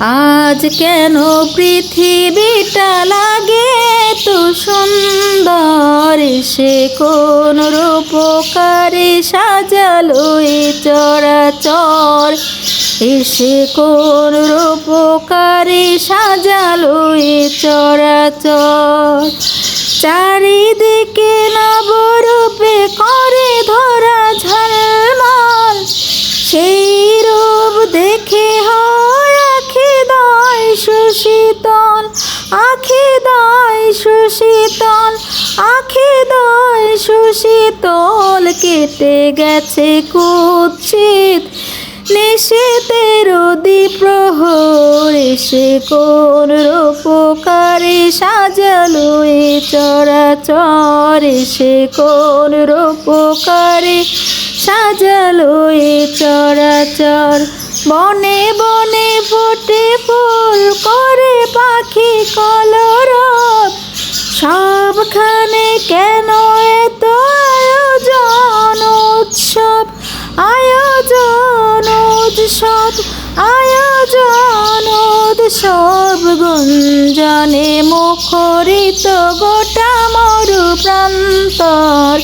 আজ কেন পৃথিবীটা লাগে তো সুন্দর? সে কোন রূপকারে সাজালো এ চরাচর? এসে কোন রূপকারে সাজালো এ চরাচর? চারিদিকে সুশীতল, আখি দয় সুশীতল কেটে গেছে কুৎসিত। নিশীতের প্রহর এসে কোন রূপকারে সাজালো এ চরাচর। এসে কোন রূপকারে সাজালো এ চরাচর। বনে বনে ফুটে ফুল করে পাখি কলরব সবখানে কেন এত আয়োজন উৎসব? আয়োজন উৎসব আয়োজন উৎসব গুঞ্জনে মুখরিত গোটা মরু প্রান্তর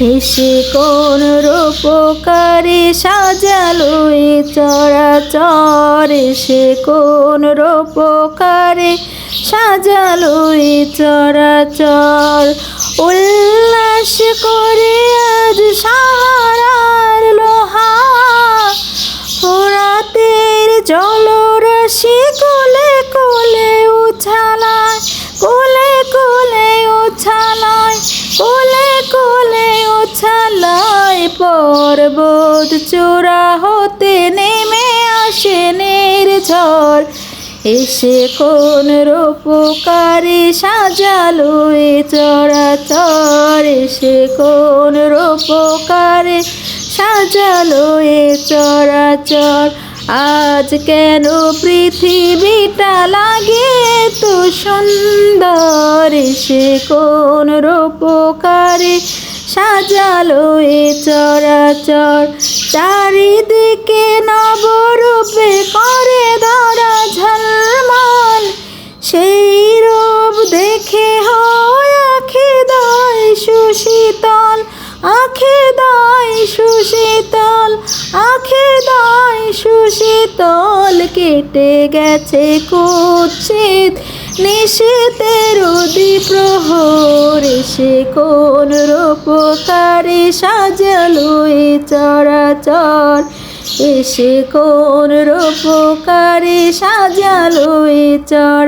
এসে কোন রূপকারে সাজালো এ চরাচর। এসে কোন রূপকারে সাজালো এ চরাচর। উল্লাস করে আজ সাহারার লোহা। ফোরাতের জলরাশি কোলে কোলে উছালায় কোলে কোলে উছালায় পর্বত চূড়া হতে নেমে আসে নির্ঝর এসে কোন রূপকারে সাজালো এ চরাচর। এসে কোন রূপকারে সাজালো এ চরাচর। আজ কেন পৃথিবীটা লাগে তো সুন্দর? এসে কোন রূপকারে সাজালো এ চরাচর। চারিদিকে নবরূপে করে ধরা ঝলমল। সেই রূপ দেখে হয় আখে দয় সুশীতল। আখে দয় সুশীতল, আখে দয় সুশীতল। কেটে গেছে কুৎসিত নিশীতের প্রহর এসে কোন রূপকারে সাজালো এ চরাচর। এসে কোন রূপকারে সাজালো এ চরা